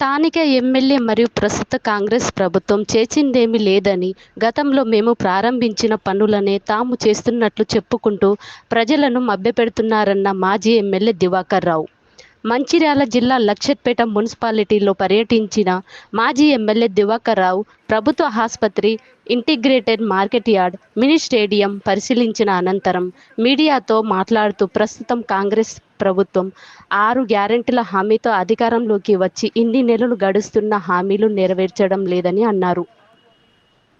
స్థానిక ఎమ్మెల్యే మరియు ప్రస్తుత కాంగ్రెస్ ప్రభుత్వం చేసిందేమీ లేదని గతంలో మేము ప్రారంభించిన పనులనే తాము చేస్తున్నట్లు చెప్పుకుంటూ ప్రజలను మభ్యపెడుతున్నారన్న మాజీ ఎమ్మెల్యే దివాకర్ రావు. మంచిర్యాల జిల్లా లక్షత్పేట మున్సిపాలిటీలో పర్యటించిన మాజీ ఎమ్మెల్యే దివాకర్ రావు ప్రభుత్వ ఆసుపత్రి integrated market yard mini stadium పరిశీలించిన అనంతరం మీడియాతో మాట్లాడుతూ ప్రస్తుతం కాంగ్రెస్ ప్రభుత్వం ఆరు గ్యారెంటీల హామీతో అధికారంలోకి వచ్చి ఇన్ని నెలలు గడుస్తున్న హామీలు నెరవేర్చడం లేదని అన్నారు.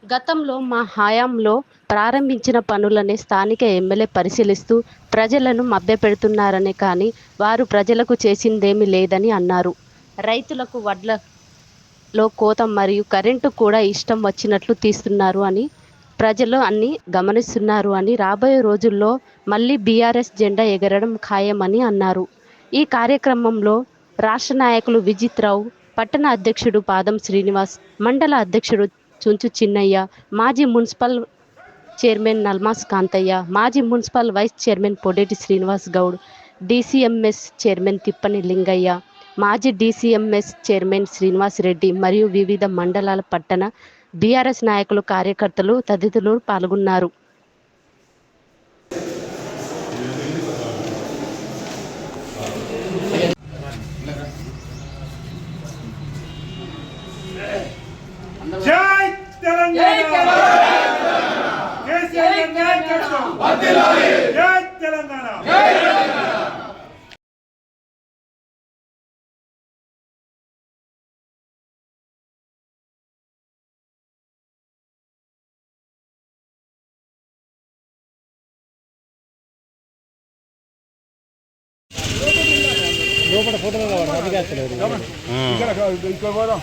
గతంలో మా హయాంలో ప్రారంభించిన పనులనే స్థానిక ఎమ్మెల్యే పరిశీలిస్తూ ప్రజలను మభ్యపెడుతున్నారనే కానీ వారు ప్రజలకు చేసిందేమీ లేదని అన్నారు. రైతులకు వడ్లలో కోత మరియు కరెంటు కూడా ఇష్టం వచ్చినట్లు తీస్తున్నారు అని ప్రజలు అన్ని గమనిస్తున్నారు అని రాబోయే రోజుల్లో మళ్ళీ బీఆర్ఎస్ జెండా ఎగరడం ఖాయమని అన్నారు. ఈ కార్యక్రమంలో రాష్ట్ర నాయకులు విజిత్ రావు పట్టణ అధ్యక్షుడు పాదం శ్రీనివాస్ మండల అధ్యక్షుడు చుంచు చిన్నయ్య మాజీ మున్సిపల్ చైర్మన్ నల్మాస్ కాంతయ్య మాజీ municipal vice chairman Podeti Srinivas Goud DCMS chairman Tippani Lingaiah మాజీ డీసీఎంఎస్ చైర్మన్ శ్రీనివాస్ రెడ్డి మరియు వివిధ మండలాల పట్టణ బీఆర్ఎస్ నాయకులు కార్యకర్తలు తదితరులు పాల్గొన్నారు జై తెలంగాణ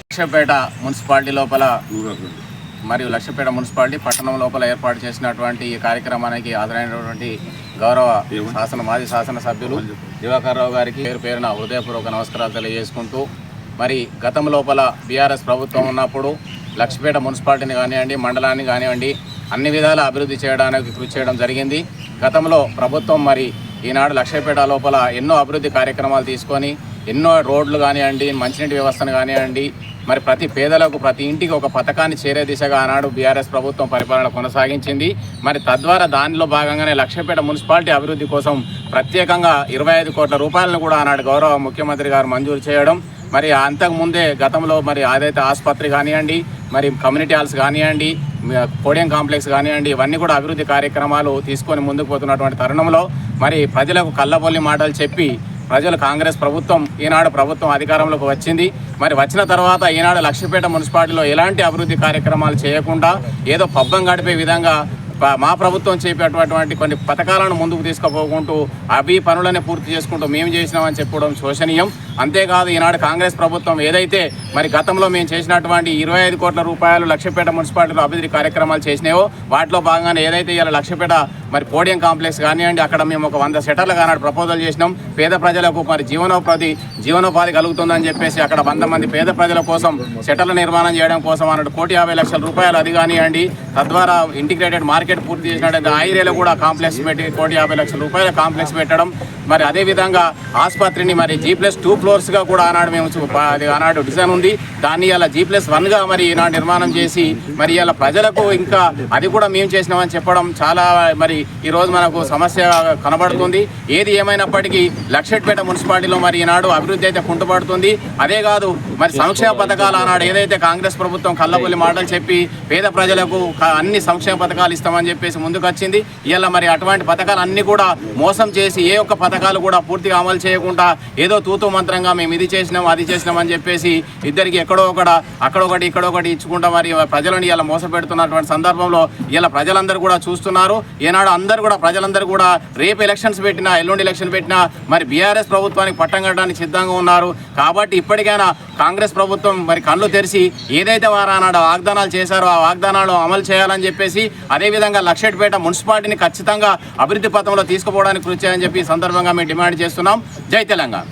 లక్షపేట మున్సిపాలిటీ లోపల మరియు లక్షపేట మున్సిపాలిటీ పట్టణం లోపల ఏర్పాటు చేసినటువంటి ఈ కార్యక్రమానికి హాజరైనటువంటి గౌరవ శాసన మాజీ శాసనసభ్యులు దివాకర్ రావు గారికి పేరు పేరున హృదయపూర్వక నమస్కారాలు తెలియజేసుకుంటూ మరి గతం లోపల బీఆర్ఎస్ ప్రభుత్వం ఉన్నప్పుడు లక్షపేట మున్సిపాలిటీని కానివ్వండి మండలాన్ని కానివ్వండి అన్ని విధాల అభివృద్ధి చేయడానికి కృషి చేయడం జరిగింది. గతంలో ప్రభుత్వం మరి ఈనాడు లక్షపేట లోపల ఎన్నో అభివృద్ధి కార్యక్రమాలు తీసుకొని ఎన్నో రోడ్లు కానివ్వండి మంచినీటి వ్యవస్థను కానివ్వండి మరి ప్రతి పేదలకు ప్రతి ఇంటికి ఒక పథకాన్ని చేరే దిశగా ఆనాడు బీఆర్ఎస్ ప్రభుత్వం పరిపాలన కొనసాగించింది. మరి తద్వారా దానిలో భాగంగానే లక్ష్యపేట మున్సిపాలిటీ అభివృద్ధి కోసం ప్రత్యేకంగా ఇరవై ఐదు కోట్ల రూపాయలను కూడా ఆనాడు గౌరవ ముఖ్యమంత్రి గారు మంజూరు చేయడం. మరి అంతకుముందే గతంలో మరి అదైతే ఆసుపత్రి కానివ్వండి మరి కమ్యూనిటీ హాల్స్ కానివ్వండి పోడియం కాంప్లెక్స్ కానివ్వండి ఇవన్నీ కూడా అభివృద్ధి కార్యక్రమాలు తీసుకొని ముందుకు పోతున్నటువంటి తరుణంలో మరి ప్రజలకు కళ్ళబొల్లి మాటలు చెప్పి ప్రజలు కాంగ్రెస్ ప్రభుత్వం ఈనాడు ప్రభుత్వం అధికారంలోకి వచ్చింది. మరి వచ్చిన తర్వాత ఈనాడు లక్ష్మీపేట మున్సిపాలిటీలో ఎలాంటి అభివృద్ధి కార్యక్రమాలు చేయకుండా ఏదో పబ్బం గడిపే విధంగా మా ప్రభుత్వం చేపేటటువంటి కొన్ని పథకాలను ముందుకు తీసుకుపోకుంటూ అవి పనులనే పూర్తి చేసుకుంటూ మేము చేసినామని చెప్పడం శోచనీయం అంతేకాదు ఈనాడు కాంగ్రెస్ ప్రభుత్వం ఏదైతే మరి గతంలో మేము చేసినటువంటి ఇరవై ఐదు కోట్ల రూపాయలు లక్ష్యపేట మున్సిపాలిటీలో అభివృద్ధి కార్యక్రమాలు చేసినాయో వాటిలో భాగంగానే ఏదైతే ఇలా లక్ష్యపేట మరి పోడియం కాంప్లెక్స్ కానివ్వండి అక్కడ మేము ఒక వంద సెటర్లు కానాడు ప్రపోజల్ చేసినాం. పేద ప్రజలకు మరి జీవనోపాధి జీవనోపాధి కలుగుతుందని చెప్పేసి అక్కడ వంద మంది పేద ప్రజల కోసం సెటర్ల నిర్మాణం చేయడం కోసం అన్నట్టు కోటి యాభై లక్షల రూపాయలు అది కానివ్వండి తద్వారా ఇంటిగ్రేటెడ్ మార్కెట్ పూర్తి చేసినట్టు ఆ ఏరియాలో కూడా కాంప్లెక్స్ పెట్టి కోటి యాభై లక్షల రూపాయల కాంప్లెక్స్ పెట్టడం. మరి అదేవిధంగా ఆసుపత్రిని మరి జీ ప్లస్ టూ ఫ్లోర్స్గా కూడా ఆనాడు మేము అది ఆనాడు డిజైన్ ఉంది. దాన్ని ఇలా జీ ప్లస్ వన్గా మరి ఈనాడు నిర్మాణం చేసి మరి ఇలా ప్రజలకు ఇంకా అది కూడా మేము చేసినామని చెప్పడం చాలా మరి ఈ రోజు మనకు సమస్య కనబడుతుంది. ఏది ఏమైనప్పటికీ లక్షట్పేట మున్సిపాలిటీలో మరి ఈనాడు అభివృద్ధి అయితే కుంటుపడుతుంది. అదే కాదు మరి సంక్షేమ పథకాలు ఆనాడు ఏదైతే కాంగ్రెస్ ప్రభుత్వం కళ్ళబొల్లి మాటలు చెప్పి పేద ప్రజలకు అన్ని సంక్షేమ పథకాలు ఇస్తామని చెప్పేసి ముందుకొచ్చింది. ఇలా మరి అటువంటి పథకాలు అన్ని కూడా మోసం చేసి ఏ ఒక్క పథకాలు కూడా పూర్తిగా అమలు చేయకుండా ఏదో తూతూ మంత్రంగా మేము ఇది చేసినాం అది చేసినాం అని చెప్పేసి ఇద్దరికి ఎక్కడో ఒకడ అక్కడ ఒకటి ఇచ్చుకుంటా మరి ప్రజలను ఇలా మోసపెడుతున్నటువంటి సందర్భంలో ఇలా ప్రజలందరూ కూడా చూస్తున్నారు. ఈనాడు అందరూ కూడా ప్రజలందరూ కూడా రేపు ఎలక్షన్స్ పెట్టినా ఎల్లుండి ఎలక్షన్ పెట్టినా మరి బీఆర్ఎస్ ప్రభుత్వానికి పట్టం కట్టడానికి సిద్ధంగా ఉన్నారు. కాబట్టి ఇప్పటికైనా కాంగ్రెస్ ప్రభుత్వం మరి కళ్ళు తెరిచి ఏదైతే వారు ఆనాడు వాగ్దానాలు చేశారో ఆ వాగ్దానాలు అమలు చేయాలని చెప్పేసి అదేవిధంగా లక్షట్పేట మున్సిపాలిటీని ఖచ్చితంగా అభివృద్ధి పథంలో తీసుకుపోవడానికి కృషి చేయాలని చెప్పి సందర్భంగా మేము డిమాండ్ చేస్తున్నాం. జై తెలంగాణ.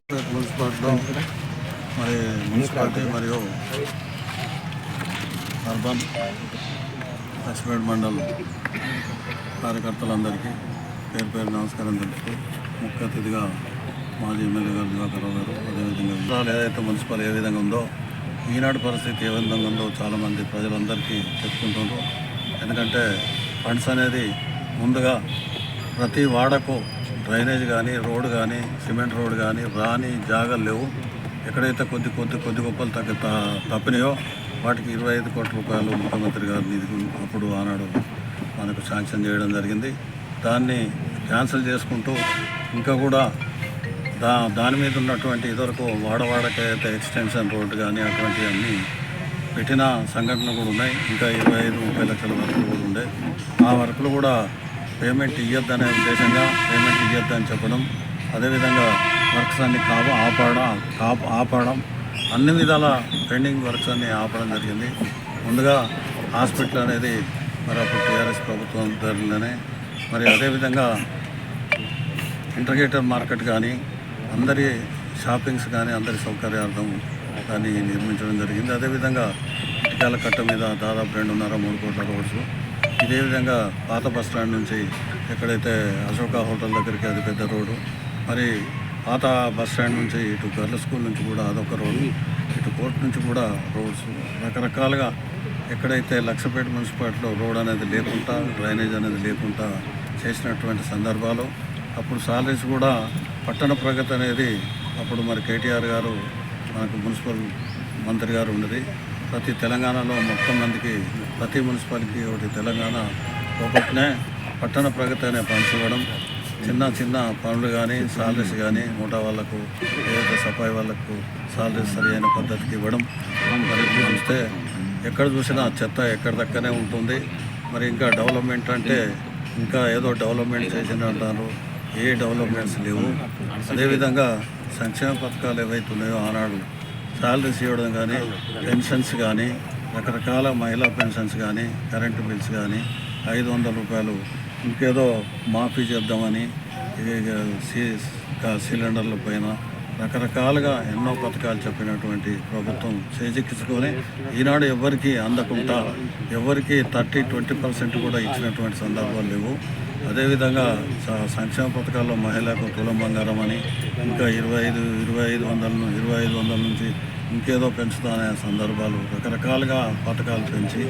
మరి మున్సిపాలిటీ మరియు అర్బన్ లక్ష్మీపేట మండలం కార్యకర్తలందరికీ పేరు పేరు నమస్కారం తెలుపుతూ ముఖ్య అతిథిగా మాజీ ఎమ్మెల్యే గారు దివాకర్ గారు అదేవిధంగా ఏదైతే మున్సిపల్ ఏ విధంగా ఉందో ఈనాడు పరిస్థితి ఏ విధంగా ఉందో చాలామంది ప్రజలందరికీ చెప్పుకుంటున్నారు ఎందుకంటే ఫండ్స్ అనేది ముందుగా ప్రతి వాడకు డ్రైనేజ్ కానీ రోడ్డు కానీ సిమెంట్ రోడ్డు కానీ రాని జాగాలు లేవు. ఎక్కడైతే కొద్ది కొద్ది కొద్ది గొప్పలు తగ్గ తప్పినాయో వాటికి ఇరవై ఐదు కోట్ల రూపాయలు ముఖ్యమంత్రి గారు నిధులు అప్పుడు ఆనాడు మనకు శాంక్షన్ చేయడం జరిగింది. దాన్ని క్యాన్సిల్ చేసుకుంటూ ఇంకా కూడా దా దాని మీద ఉన్నటువంటి ఇదివరకు వాడవాడకైతే ఎక్స్టెన్షన్ రోడ్డు కానీ అటువంటివన్నీ పెట్టిన సంఘటనలు కూడా ఉన్నాయి. ఇంకా ఇరవై ఐదు ముప్పై లక్షల వరకు కూడా ఉండే. ఆ వర్కులు కూడా పేమెంట్ ఇవ్వద్దనే ఉద్దేశంగా పేమెంట్ ఇవ్వద్దని చెప్పడం అదేవిధంగా వర్క్స్ అన్ని కాపు ఆపడం కాపు ఆపడం అన్ని విధాల పెండింగ్ వర్క్స్ అన్ని ఆపడం జరిగింది. ముందుగా హాస్పిటల్ అనేది మరి అప్పుడు టీఆర్ఎస్ ప్రభుత్వం ధరలోనే మరి అదేవిధంగా ఇంటర్గేటర్ మార్కెట్ కానీ అందరి షాపింగ్స్ కానీ అందరి సౌకర్యార్థం దాన్ని నిర్మించడం జరిగింది. అదేవిధంగా ఇటుకాల కట్ట మీద దాదాపు రెండున్నర మూడు కోట్ల రోడ్స్. ఇదే విధంగా పాత బస్ స్టాండ్ నుంచి ఎక్కడైతే అశోక హోటల్ దగ్గరికి అది పెద్ద రోడ్డు. మరి పాత బస్ స్టాండ్ నుంచి ఇటు గర్ల స్కూల్ నుంచి కూడా అదొక రోడ్డు. ఇటు కోర్టు నుంచి కూడా రోడ్స్. రకరకాలుగా ఎక్కడైతే లక్షపేట మున్సిపాలిటీలో రోడ్ అనేది లేకుండా డ్రైనేజ్ అనేది లేకుండా చేసినటువంటి సందర్భాలు అప్పుడు సాలరీస్ కూడా పట్టణ ప్రగతి అనేది అప్పుడు మరి కేటీఆర్ గారు మనకు మున్సిపల్ మంత్రి గారు ఉన్నది. ప్రతి తెలంగాణలో మొత్తం మందికి ప్రతి మున్సిపాలిటీ ఒకటి తెలంగాణ ఒకటినే పట్టణ ప్రగతి అనే ఫండ్స్ చిన్న చిన్న పనులు కానీ సాలరీస్ కానీ మూటా వాళ్ళకు ఏదైతే సఫాయి వాళ్ళకు సాలరీస్ సరైన పద్ధతికి ఇవ్వడం మరి చూస్తే ఎక్కడ చూసినా చెత్త ఎక్కడ దక్కనే ఉంటుంది. మరి ఇంకా డెవలప్మెంట్ అంటే ఇంకా ఏదో డెవలప్మెంట్ చేసిన అంటారు ఏ డెవలప్మెంట్స్ లేవు. అదేవిధంగా సంక్షేమ పథకాలు ఏవైతే ఉన్నాయో ఆనాడు శాలరీస్ ఇవ్వడం కానీ పెన్షన్స్ కానీ రకరకాల మహిళా పెన్షన్స్ కానీ కరెంటు బిల్స్ కానీ ఐదు వందల రూపాయలు ఇంకేదో మాఫీ చేద్దామని సి- సిలిండర్ల పైన రకరకాలుగా ఎన్నో పథకాలు చెప్పినటువంటి ప్రభుత్వం చేజిక్కించుకొని ఈనాడు ఎవరికి అందకుండా ఎవరికి థర్టీ ట్వంటీ పర్సెంట్ కూడా ఇచ్చినటువంటి సందర్భాలు లేవు. అదేవిధంగా సంక్షేమ పథకాల్లో మహిళలకు తులం బంగారం అని ఇంకా ఇరవై ఐదు ఇరవై ఐదు వందల ఇరవై ఐదు వందల నుంచి ఇంకేదో పెంచుతానే సందర్భాలు రకరకాలుగా పథకాలు పెంచి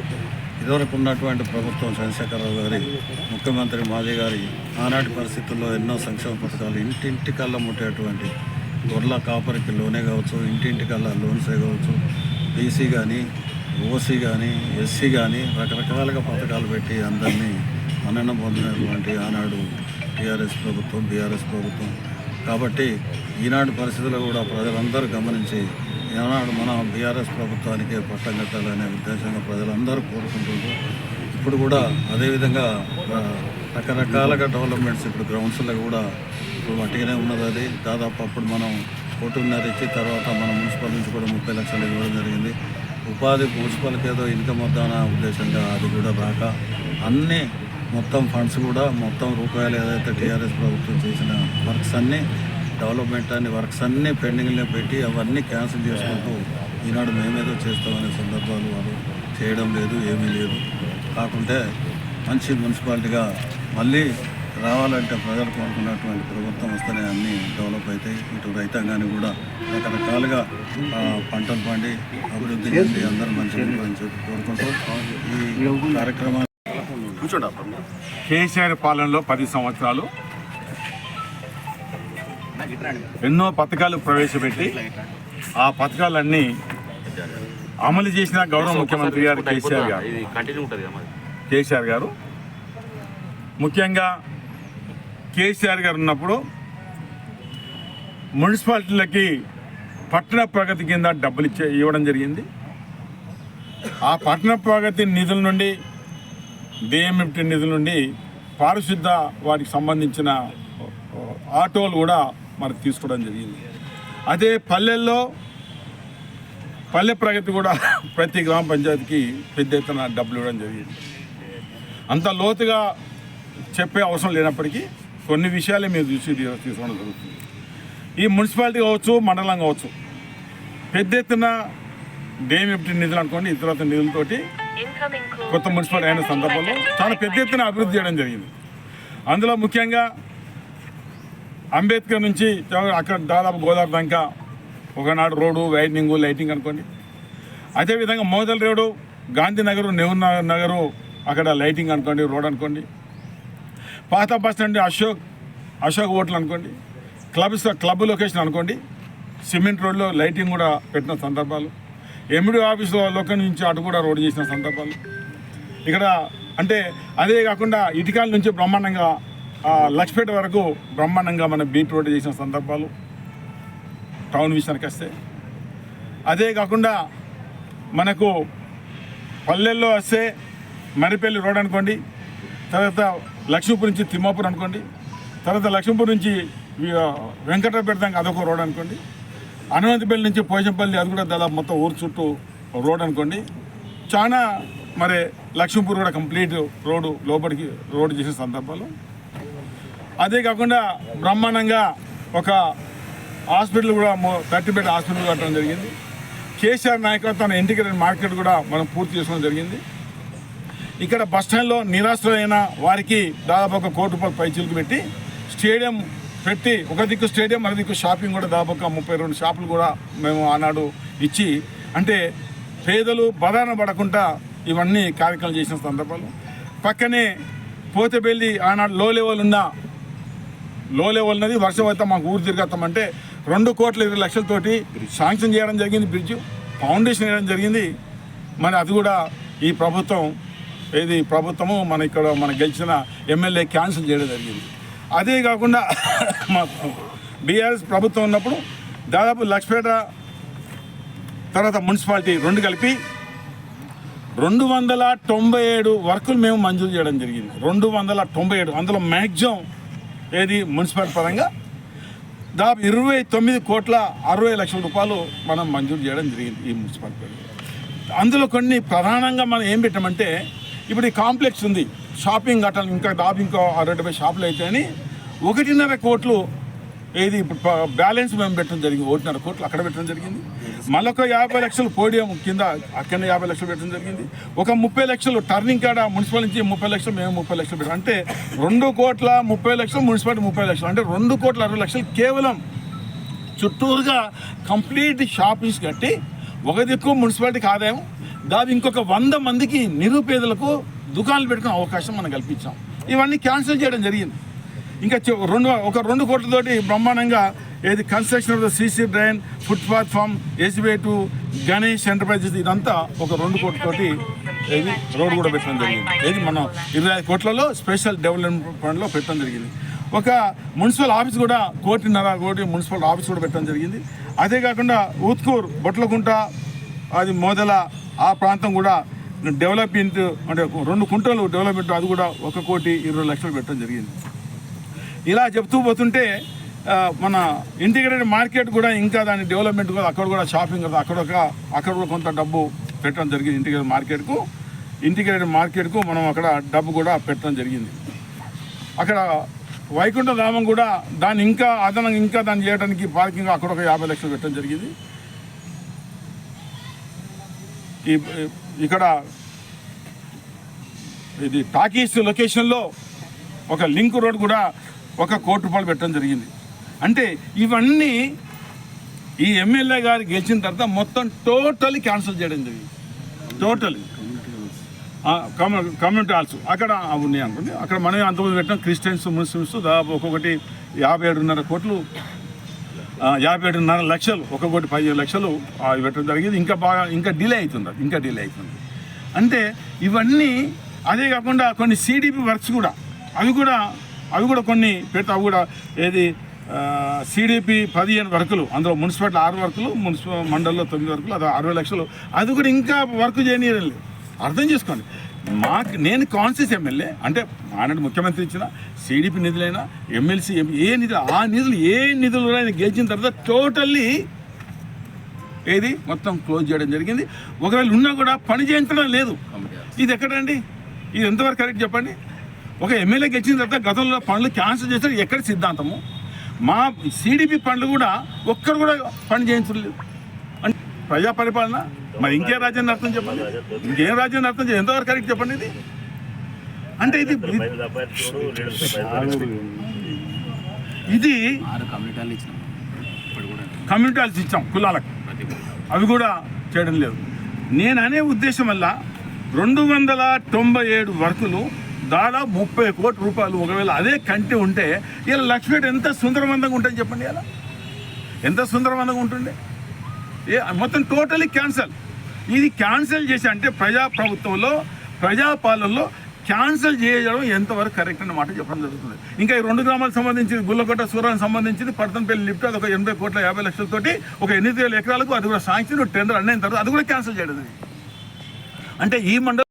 ఇదివరకు ఉన్నటువంటి ప్రభుత్వం చంద్రశేఖరరావు గారి ముఖ్యమంత్రి మాజీ గారి ఆనాటి పరిస్థితుల్లో ఎన్నో సంక్షేమ పథకాలు ఇంటింటికల్లా ముట్టేటువంటి గొర్రెల కాపరికి లోనే కావచ్చు ఇంటింటికల్లా లోన్సే కావచ్చు బీసీ కానీ ఓసీ కానీ ఎస్సీ కానీ రకరకాలుగా పథకాలు పెట్టి అందరినీ అన్నం పొందినటువంటి ఆనాడు టీఆర్ఎస్ ప్రభుత్వం బీఆర్ఎస్ ప్రభుత్వం. కాబట్టి ఈనాడు పరిస్థితుల్లో కూడా ప్రజలందరూ గమనించి ఏనాడు మన బీఆర్ఎస్ ప్రభుత్వానికే పట్టం కట్టాలనే ఉద్దేశంగా ప్రజలందరూ కోరుకుంటున్నారు ఇప్పుడు కూడా అదేవిధంగా రకరకాలుగా డెవలప్మెంట్స్ ఇప్పుడు గ్రౌండ్స్లో కూడా ఇప్పుడు మట్టిగానే ఉన్నది అది. దాదాపు అప్పుడు మనం కోటిన్నర ఇచ్చి తర్వాత మన మున్సిపల్ నుంచి కూడా ముప్పై లక్షలు ఇవ్వడం జరిగింది. ఉపాధి మున్సిపల్కి ఏదో ఇన్కమ్ వద్దాన ఉద్దేశంగా అది కూడా రాక అన్నీ మొత్తం ఫండ్స్ కూడా మొత్తం రూపాయలు ఏదైతే టీఆర్ఎస్ ప్రభుత్వం చేసిన వర్క్స్ అన్నీ డెవలప్మెంట్ అన్ని వర్క్స్ అన్నీ పెండింగ్లో పెట్టి అవన్నీ క్యాన్సిల్ చేసుకుంటూ ఈనాడు మేమేదో చేస్తామనే సందర్భాలు వారు చేయడం లేదు ఏమీ లేదు. కాకుంటే మంచి మున్సిపాలిటీగా మళ్ళీ రావాలంటే ప్రజలు కోరుకున్నటువంటి ప్రభుత్వం వస్తేనే అన్నీ డెవలప్ అవుతాయి. ఇటు రైతాంగాన్ని కూడా రకరకాలుగా పంటలు పండి అభివృద్ధి చెంది అందరూ మంచిగా అని చెప్పి కోరుకుంటూ ఈ కార్యక్రమాన్ని కేసీఆర్ పాలనలో పది సంవత్సరాలు ఎన్నో పథకాలు ప్రవేశపెట్టి ఆ పథకాలన్నీ అమలు చేసిన గౌరవ ముఖ్యమంత్రి గారు కేసీఆర్ గారు. కేసీఆర్ గారు. ముఖ్యంగా కేసీఆర్ గారు ఉన్నప్పుడు మున్సిపాలిటీలకి పట్టణ ప్రగతి కింద డబ్బులు ఇచ్చే ఇవ్వడం జరిగింది. ఆ పట్టణ ప్రగతి నిధుల నుండి డిఎంఎఫ్టీ నిధుల నుండి పారిశుద్ధ వాటికి సంబంధించిన ఆటోలు కూడా మరి తీసుకోవడం జరిగింది. అదే పల్లెల్లో పల్లె ప్రగతి కూడా ప్రతి గ్రామ పంచాయతీకి పెద్ద ఎత్తున డబ్బులు ఇవ్వడం జరిగింది. అంత లోతుగా చెప్పే అవసరం లేనప్పటికీ కొన్ని విషయాలే మీరు చూసి తీసుకోవడం జరుగుతుంది. ఈ మున్సిపాలిటీ కావచ్చు మండలం కావచ్చు పెద్ద ఎత్తున డిఎంఎఫ్టీ నిధులు అనుకోండి ఇతర నిధులతోటి కొత్త మున్సిపాలిటీ అయిన సందర్భంలో చాలా పెద్ద ఎత్తున అభివృద్ధి చేయడం జరిగింది. అందులో ముఖ్యంగా అంబేద్కర్ నుంచి అక్కడ దాదాపు గోదావరి దాకా ఒకనాడు రోడ్డు వైడనింగ్ లైటింగ్ అనుకోండి. అదేవిధంగా మోదల్ రోడ్డు గాంధీనగర్ నెహ్రూ నగరు అక్కడ లైటింగ్ అనుకోండి రోడ్ అనుకోండి. పాత bus stand Ashok Ashok hotel అనుకోండి. క్లబ్స్ క్లబ్ లొకేషన్ అనుకోండి. సిమెంట్ రోడ్లో లైటింగ్ కూడా పెట్టిన సందర్భాలు. ఎండి ఆఫీస్ లొకేషన్ నుంచి అటు కూడా రోడ్ చేసిన సందర్భాలు. ఇక్కడ అంటే అదే కాకుండా ఇటుకాల నుంచి బ్రహ్మాండంగా లక్ష్మీపేట వరకు బ్రహ్మాండంగా మన బీట్ రోడ్ చేసిన సందర్భాలు టౌన్ విషయానికి వస్తే. అదే కాకుండా మనకు పల్లెల్లో వస్తే మరిపల్లి రోడ్ అనుకోండి తర్వాత లక్ష్మీపూర్ నుంచి తిమ్మాపూర్ అనుకోండి తర్వాత లక్ష్మీపూర్ నుంచి వి- వెంకటపేట అదొక రోడ్ అనుకోండి హనుమంతపల్లి నుంచి పోచంపల్లి అది కూడా దాదాపు మొత్తం ఊరు చుట్టూ రోడ్ అనుకోండి. చాలా మరి లక్ష్మీపూర్ కూడా కంప్లీట్ రోడ్డు లోపలికి రోడ్డు చేసిన సందర్భాలు. అదే కాకుండా బ్రహ్మాండంగా ఒక హాస్పిటల్ కూడా థర్టీ బెడ్ హాస్పిటల్ కట్టడం జరిగింది. కేసీఆర్ నాయకత్వం ఇంటిగ్రేటెడ్ మార్కెట్ కూడా మనం పూర్తి చేసుకోవడం జరిగింది. ఇక్కడ బస్ స్టాండ్లో వారికి దాదాపు ఒక కోటి రూపాయలు పైచీలకు పెట్టి స్టేడియం పెట్టి ఒక దిక్కు స్టేడియం మరో దిక్కు షాపింగ్ కూడా దాదాపు ఒక ముప్పై రెండు షాపులు కూడా మేము ఆనాడు ఇచ్చి అంటే పేదలు బదాన పడకుండా ఇవన్నీ కార్యక్రమాలు చేసిన సందర్భాలు. పక్కనే పోతేబెల్లి ఆనాడు లో లెవెల్ ఉన్న లో లెవెల్ అనేది వర్షం అయితే మాకు ఊరు తిరిగేస్తామంటే రెండు కోట్ల ఇరవై లక్షలతోటి శాంక్షన్ చేయడం జరిగింది బ్రిడ్జ్ ఫౌండేషన్ వేయడం జరిగింది. మరి అది కూడా ఈ ప్రభుత్వం ఏది ప్రభుత్వము మన ఇక్కడ మన గెలిచిన ఎమ్మెల్యే క్యాన్సిల్ చేయడం జరిగింది. అదే కాకుండా మా బీఆర్ఎస్ ప్రభుత్వం ఉన్నప్పుడు దాదాపు లక్ష్పేట తర్వాత మున్సిపాలిటీ రెండు కలిపి రెండు వందల తొంభై ఏడు వర్కులు మేము మంజూరు చేయడం జరిగింది. రెండు వందల తొంభై ఏడు అందులో మ్యాక్సిమం ఏది? మున్సిపల్ పరంగా? దాదాపు ఇరవై తొమ్మిది కోట్ల అరవై లక్షల రూపాయలు మనం మంజూరు చేయడం జరిగింది ఈ మున్సిపాలిటీ అందులో కొన్ని ప్రధానంగా మనం ఏం పెట్టామంటే ఇప్పుడు ఈ కాంప్లెక్స్ ఉంది. షాపింగ్ గట్టాలు ఇంకా దాదాపు ఇంకో అరవై డెబ్బై షాపులు అయితే అని ఒకటిన్నర కోట్లు ఏది ఇప్పుడు బ్యాలెన్స్ మేము పెట్టడం జరిగింది. ఒకటిన్నర కోట్లు అక్కడ పెట్టడం జరిగింది. మళ్ళొక యాభై లక్షలు పోడియం కింద అక్కడ యాభై లక్షలు పెట్టడం జరిగింది. ఒక ముప్పై లక్షలు టర్నింగ్ కాడ మున్సిపల్ నుంచి ముప్పై లక్షలు మేము ముప్పై లక్షలు పెట్టాం అంటే రెండు కోట్ల ముప్పై లక్షలు మున్సిపాలిటీ ముప్పై లక్షలు. అంటే రెండు కోట్ల అరవై లక్షలు కేవలం చుట్టూరుగా కంప్లీట్ షాపింగ్స్ కట్టి ఒక దిక్కు మున్సిపాలిటీకి ఆదాయం దాని ఇంకొక వంద మందికి నిరుపేదలకు దుకాణాలు పెట్టుకునే అవకాశం మనం కల్పించాం. ఇవన్నీ క్యాన్సిల్ చేయడం జరిగింది. ఇంకా రెండు ఒక రెండు కోట్లతోటి బ్రహ్మాండంగా ఏది construction of the CC drain footpath from SBI to Ganesh Enterprises ఇదంతా ఒక రెండు కోట్లతోటి ఏది రోడ్ కూడా పెట్టడం జరిగింది. ఏది మనం ఇరవై ఐదు కోట్లలో స్పెషల్ డెవలప్మెంట్ ఫండ్లో పెట్టడం జరిగింది. ఒక మున్సిపల్ ఆఫీస్ కూడా కోటిన్నర కోటి మున్సిపల్ ఆఫీస్ కూడా పెట్టడం జరిగింది. అదే కాకుండా ఉత్కూర్ బొట్లకుంట అది మొదల ఆ ప్రాంతం కూడా డెవలప్మెంట్ అంటే రెండు కుంటలు డెవలప్మెంట్ అది కూడా ఒక కోటి ఇరవై లక్షలు పెట్టడం జరిగింది. ఇలా చెప్తూ పోతుంటే మన ఇంటిగ్రేటెడ్ మార్కెట్ కూడా ఇంకా దాని డెవలప్మెంట్ కూడా అక్కడ కూడా షాపింగ్ కదా అక్కడ ఒక అక్కడ కూడా కొంత డబ్బు పెట్టడం జరిగింది ఇంటిగ్రేటెడ్ మార్కెట్కు ఇంటిగ్రేటెడ్ మార్కెట్కు మనం అక్కడ డబ్బు కూడా పెట్టడం జరిగింది. అక్కడ వైకుంఠధామం కూడా దాన్ని ఇంకా అదనంగా ఇంకా దాన్ని చేయడానికి పార్కింగ్ అక్కడ ఒక యాభై లక్షలు పెట్టడం జరిగింది. ఈ ఇక్కడ ఇది టాకీస్ లొకేషన్లో ఒక లింక్ రోడ్ కూడా ఒక కోటి రూపాయలు పెట్టడం జరిగింది. అంటే ఇవన్నీ ఈ ఎమ్మెల్యే గారు గెలిచిన తర్వాత మొత్తం టోటల్ క్యాన్సిల్ చేయడం జరిగింది. టోటల్. Community halls. అక్కడ ఉన్నాయి అనుకోండి. అక్కడ మనం అంతమంది పెట్టినాం. క్రిస్టియన్స్ ముస్లిమ్స్ దాదాపు ఒక్కొక్కటి యాభై ఏడున్నర కోట్లు యాభై ఏడున్నర లక్షలు ఒక కోటి పదిహేను లక్షలు అవి పెట్టడం జరిగింది. ఇంకా బాగా ఇంకా డిలే అవుతుంది ఇంకా డిలే అవుతుంది. అంటే ఇవన్నీ అదే కాకుండా కొన్ని సిడిపి వర్క్స్ కూడా. అవి కూడా అవి కూడా కొన్ని పెడతా అవి కూడా ఏది సిడిపి పదిహేను వర్కులు అందులో మున్సిపాలిటీ ఆరు వర్కులు మున్సిపల్ మండలంలో తొమ్మిది వర్కులు అది అరవై లక్షలు అది కూడా ఇంకా వర్క్ చేయనీయలేదు. అర్థం చేసుకోండి. మాకు నేను కాన్షియస్ ఎమ్మెల్యే అంటే ఆనాడు ముఖ్యమంత్రి ఇచ్చిన సిడిపి నిధులైనా ఎమ్మెల్సీ ఏ నిధులు ఆ నిధులు ఏ నిధులు ఆయన గెలిచిన తర్వాత టోటల్లీ ఏది మొత్తం క్లోజ్ చేయడం జరిగింది. ఒకవేళ ఉన్నా కూడా పని చేయించడం లేదు. ఇది ఎక్కడండి? ఇది ఎంతవరకు కరెక్ట్ చెప్పండి? ఒక ఎమ్మెల్యే గెలిచిన తర్వాత గతంలో పనులు క్యాన్సిల్ చేస్తారు ఎక్కడ సిద్ధాంతము? మా సిడిపి పనులు కూడా ఒక్కరు కూడా పని చేయించలేదు. అంటే ప్రజా పరిపాలన? మరి ఇంకే రాజ్యాన్ని అర్థం చెప్పండి? ఇంకేం రాజ్యాన్ని అర్థం చేయాలి ఎంతవరకు కరెక్ట్ చెప్పండి ఇది? అంటే ఇది ఇది ఆరు కమ్యూనిటీలు ఇచ్చినాం. ఇప్పుడు కూడా కమ్యూనిటీ హాల్స్ ఇచ్చాం కులాలకు. అవి కూడా చేయడం లేదు. నేను అనే ఉద్దేశం వల్ల రెండు వందల తొంభై ఏడు వర్కులు దాదాపు ముప్పై కోట్ల రూపాయలు ఒకవేళ అదే కంటి ఉంటే ఇలా లక్ష్మీపేట ఎంత సుందరమందంగా ఉంటుంది చెప్పండి ఇలా. ఎంత సుందరవందంగా ఉంటుండే ఏ మొత్తం టోటలీ క్యాన్సల్. ఇది క్యాన్సిల్ చేసి అంటే ప్రజా ప్రభుత్వంలో ప్రజాపాలనలో క్యాన్సిల్ చేయడం ఎంతవరకు కరెక్ట్ అన్న మాట చెప్పడం జరుగుతుంది. ఇంకా ఈ రెండు గ్రామాలకు సంబంధించి గుల్లకొట్ట సూరానికి సంబంధించింది పడతనపల్లి లిఫ్ట్ అది ఒక ఎనభై కోట్ల యాభై లక్షలతోటి ఒక ఎనిమిది వేల ఎకరాలకు అది కూడా శాంక్షన్ టెండర్ అన్నైన తర్వాత అది కూడా క్యాన్సిల్ చేయడం అంటే ఈ మండలం